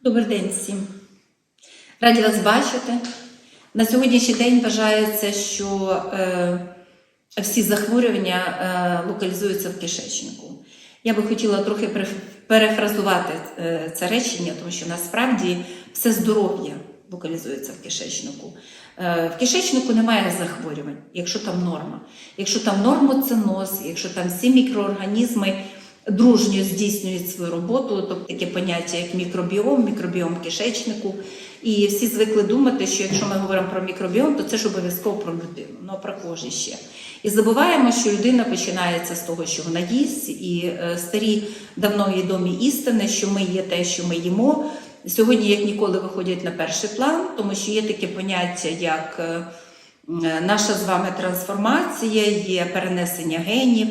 Добрий день всім. Раді вас бачити. На сьогоднішній день вважається, що е, всі захворювання е, локалізуються в кишечнику. Я би хотіла трохи перефразувати е, це речення, тому що насправді все здоров'я локалізується в кишечнику. Е, в кишечнику немає захворювань, якщо там норма. Якщо там нормоциноз, якщо там всі мікроорганізми дружньо здійснюють свою роботу, тобто таке поняття як мікробіом, мікробіом кишечнику. І всі звикли думати, що якщо ми говоримо про мікробіом, то це ж обов'язково про людину, ну про кого ще. І забуваємо, що людина починається з того, що вона їсть, і е, старі давно відомі істини, що ми є те, що ми їмо. Сьогодні, як ніколи, виходять на перший план, тому що є таке поняття, як е, наша з вами трансформація, є перенесення генів.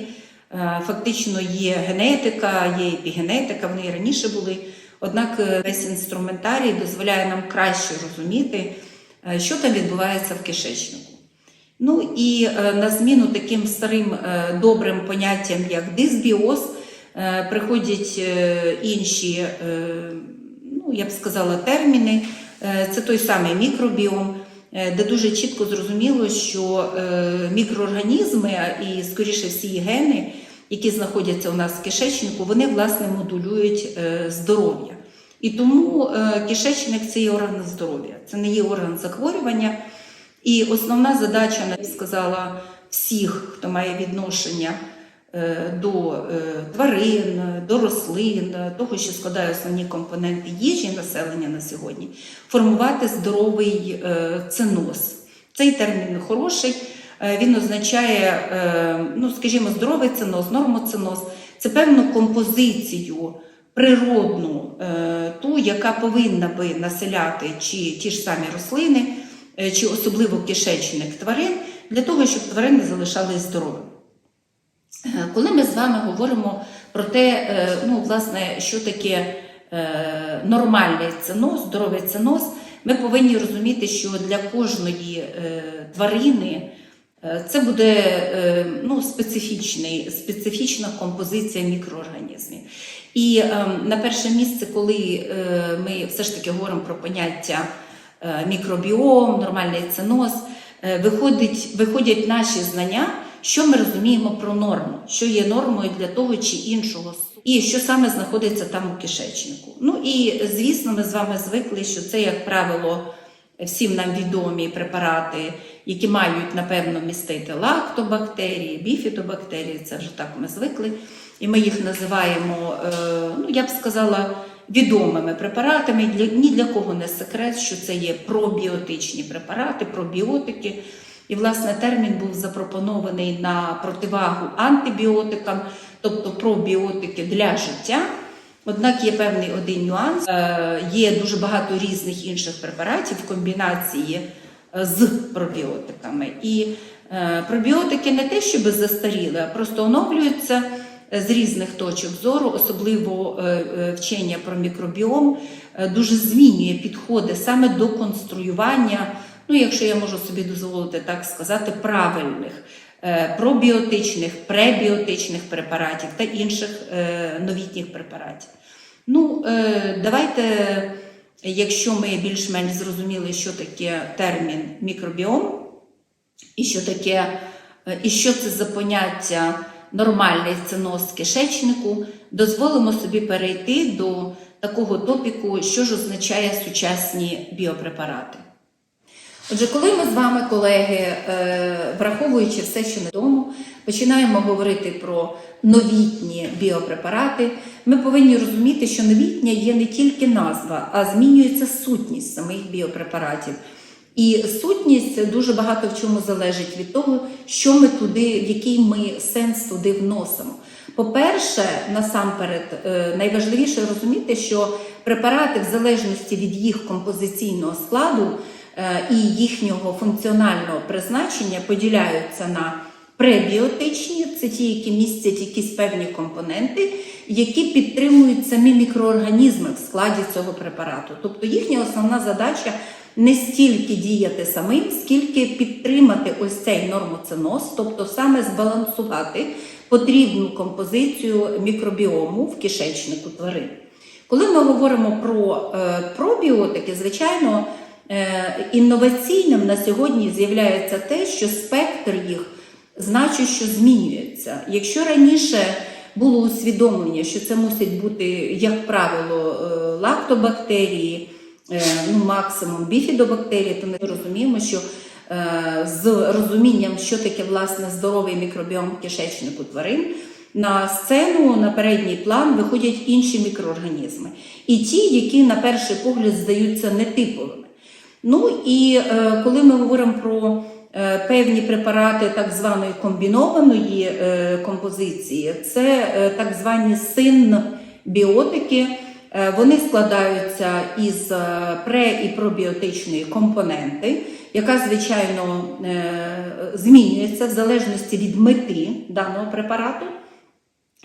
Е, Фактично є генетика, є епігенетика, вони і раніше були. Однак е, весь інструментарій дозволяє нам краще розуміти, е, що там відбувається в кишечнику. Ну і на зміну таким старим добрим поняттям, як дисбіоз, приходять інші, ну я б сказала, терміни. Це той самий мікробіом, де дуже чітко зрозуміло, що е, мікроорганізми і, скоріше всі, гени, які знаходяться у нас в кишечнику, вони власне модулюють е, здоров'я. І тому е, кишечник це є орган здоров'я, це не є орган захворювання. І основна задача, я б сказала, всіх, хто має відношення е, до е, тварин, до рослин, того, що складає основні компоненти їжі населення на сьогодні, формувати здоровий е, циноз. Цей термін хороший. Е, Він означає, е, ну скажімо, здоровий циноз, нормоциноз. Це певну композицію природну, е, ту, яка повинна би населяти чи ті ж самі рослини, е, чи особливо кишечник тварин, для того, щоб тварини залишались здоровими. Е, Коли ми з вами говоримо про те, е, ну, власне, що таке е, нормальний циноз, здоровий циноз, ми повинні розуміти, що для кожної тварини це буде ну, специфічний, специфічна композиція мікроорганізмів. І на перше місце, коли ми все ж таки говоримо про поняття мікробіом, нормальний циноз, виходять наші знання, що ми розуміємо про норму, що є нормою для того чи іншого і що саме знаходиться там у кишечнику. Ну і звісно, ми з вами звикли, що це, як правило, всім нам відомі препарати, які мають, напевно, містити лактобактерії, біфідобактерії, це вже так ми звикли. І ми їх називаємо, е, ну я б сказала, відомими препаратами. Ні для кого не секрет, що це є пробіотичні препарати, пробіотики. І, власне, термін був запропонований на противагу антибіотикам, тобто пробіотики для життя. Однак є певний один нюанс. Е, Є дуже багато різних інших препаратів в комбінації е, з пробіотиками. І е, пробіотики не те, щоб застаріли, а просто оновлюються з різних точок зору, особливо вчення про мікробіом дуже змінює підходи саме до конструювання, ну якщо я можу собі дозволити так сказати, правильних е, пробіотичних, пребіотичних препаратів та інших е, новітніх препаратів. Ну, е, давайте, якщо ми більш-менш зрозуміли, що таке термін мікробіом, і що таке, і що це за поняття нормальний циноз кишечнику, дозволимо собі перейти до такого топіку, що ж означає сучасні біопрепарати. Отже, коли ми з вами, колеги, е, враховуючи все, що відомо, починаємо говорити про новітні біопрепарати, ми повинні розуміти, що новітня є не тільки назва, а змінюється сутність самих біопрепаратів. І сутність дуже багато в чому залежить від того, що ми туди, в який ми сенс туди вносимо. По-перше, насамперед, е, найважливіше розуміти, що препарати, в залежності від їх композиційного складу і їхнього функціонального призначення, поділяються на пребіотичні, це ті, які містять якісь певні компоненти, які підтримують самі мікроорганізми в складі цього препарату. Тобто їхня основна задача не стільки діяти самим, скільки підтримати ось цей нормоциноз, тобто саме збалансувати потрібну композицію мікробіому в кишечнику тварин. Коли ми говоримо про е, пробіотики, звичайно, е, інноваційним на сьогодні з'являється те, що спектр їх значить, що змінюється. Якщо раніше було усвідомлення, що це мусить бути, як правило, е, лактобактерії, е, ну максимум біфідобактерії, то ми розуміємо, що е, з розумінням, що таке власне здоровий мікробіом кишечнику тварин, на сцену, на передній план виходять інші мікроорганізми. І ті, які на перший погляд здаються нетиповими. Ну і е, коли ми говоримо про е, певні препарати так званої комбінованої е, композиції, це так звані синбіотики. Вони складаються із пре- і пробіотичної компоненти, яка, звичайно, змінюється в залежності від мети даного препарату.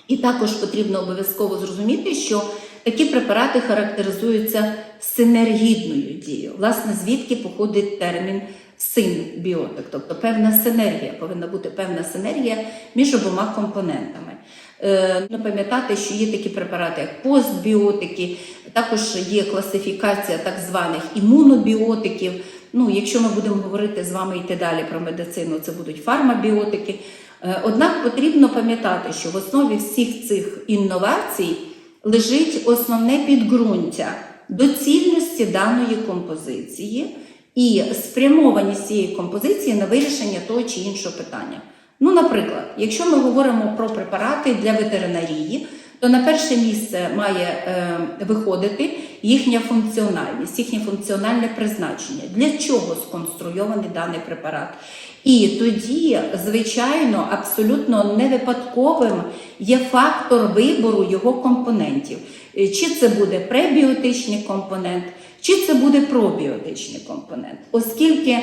І також потрібно обов'язково зрозуміти, що такі препарати характеризуються синергідною дією. Власне, звідки походить термін синбіотик, тобто певна синергія, повинна бути певна синергія між обома компонентами. Е, ну, пам'ятати, що є такі препарати, як постбіотики, також є класифікація так званих імунобіотиків. Ну, якщо ми будемо говорити з вами йти далі про медицину, це будуть фармабіотики. Е, Однак потрібно пам'ятати, що в основі всіх цих інновацій лежить основне підґрунтя доцільності даної композиції і спрямованість цієї композиції на вирішення того чи іншого питання. Ну, наприклад, якщо ми говоримо про препарати для ветеринарії, то на перше місце має е, виходити їхня функціональність, їхнє функціональне призначення, для чого сконструйований даний препарат. І тоді, звичайно, абсолютно не випадковим є фактор вибору його компонентів. Е, Чи це буде пребіотичний компонент, чи це буде пробіотичний компонент, оскільки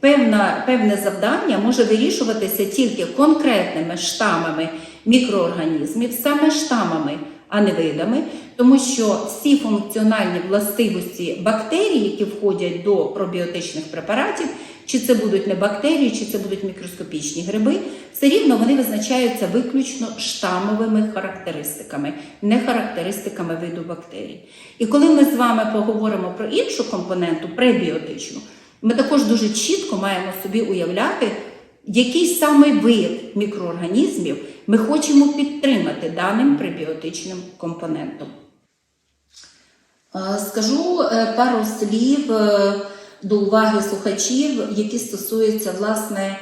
певна, певне завдання може вирішуватися тільки конкретними штамами мікроорганізмів, саме штамами, а не видами, тому що всі функціональні властивості бактерій, які входять до пробіотичних препаратів, чи це будуть не бактерії, чи це будуть мікроскопічні гриби, все рівно вони визначаються виключно штамовими характеристиками, не характеристиками виду бактерій. І коли ми з вами поговоримо про іншу компоненту, пребіотичну, ми також дуже чітко маємо собі уявляти, який саме вид мікроорганізмів ми хочемо підтримати даним пребіотичним компонентом. Е, Скажу е, пару слів е, до уваги слухачів, які стосуються власне,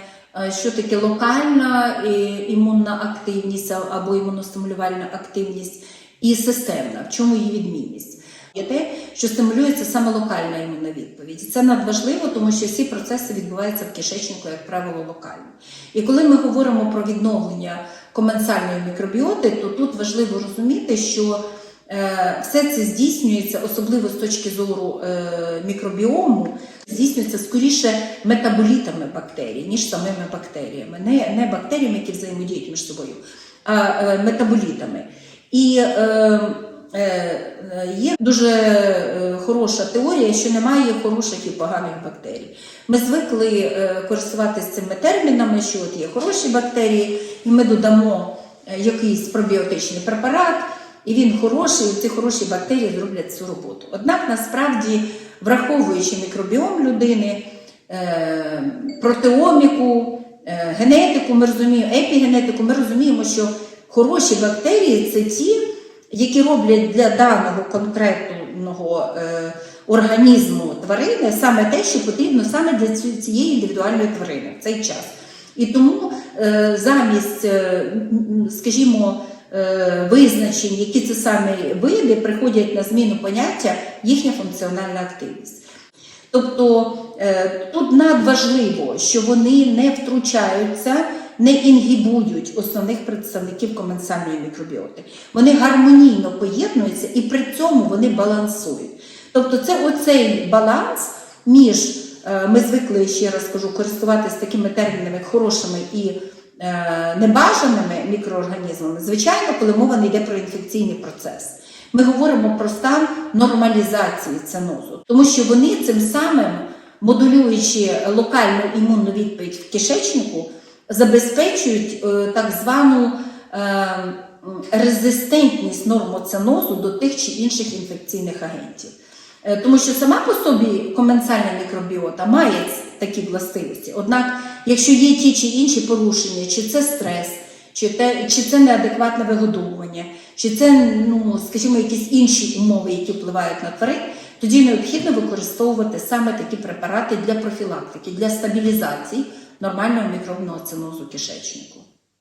що таке локальна імунна активність або імуностимулювальна активність і системна, в чому її відмінність. Є те, що стимулюється саме локальна імунна відповідь. І Це надважливо, тому що всі процеси відбуваються в кишечнику, як правило, локально. І коли ми говоримо про відновлення коменсальної мікробіоти, то тут важливо розуміти, що е, все це здійснюється, особливо з точки зору е, мікробіому, здійснюється скоріше метаболітами бактерій, ніж самими бактеріями. Не, не бактеріями, які взаємодіють між собою, а е, метаболітами. І е, є дуже е, хороша теорія, що немає хороших і поганих бактерій. Ми звикли е, користуватися цими термінами, що от є хороші бактерії, і ми додамо е, якийсь пробіотичний препарат, і він хороший, і ці хороші бактерії зроблять цю роботу. Однак насправді, враховуючи мікробіом людини, е, протеоміку, е, генетику, ми розуміємо, епігенетику, ми розуміємо, що хороші бактерії це ті, які роблять для даного конкретного е, організму тварини саме те, що потрібно саме для цієї індивідуальної тварини в цей час. І тому е, замість, е, скажімо, е, визначень, які це саме види, приходять на зміну поняття їхня функціональна активність. Тобто е, тут надважливо, що вони не втручаються, не інгібують основних представників коменсальної мікробіоти. Вони гармонійно поєднуються і при цьому вони балансують. Тобто, це оцей баланс між е, ми звикли ще раз кажу, користуватися такими термінами, хорошими і е, небажаними мікроорганізмами, звичайно, коли мова не йде про інфекційний процес. Ми говоримо про стан нормалізації цинозу, тому що вони цим самим, модулюючи локальну імунну відповідь в кишечнику, забезпечують е, так звану е, резистентність нормоцинозу до тих чи інших інфекційних агентів. Е, Тому що сама по собі коменсальна мікробіота має такі властивості. Однак, якщо є ті чи інші порушення, чи це стрес, чи, те, чи це неадекватне вигодовування, чи це, ну, скажімо, якісь інші умови, які впливають на тварин, тоді необхідно використовувати саме такі препарати для профілактики, для стабілізації нормального мікробного цинозу кишечнику.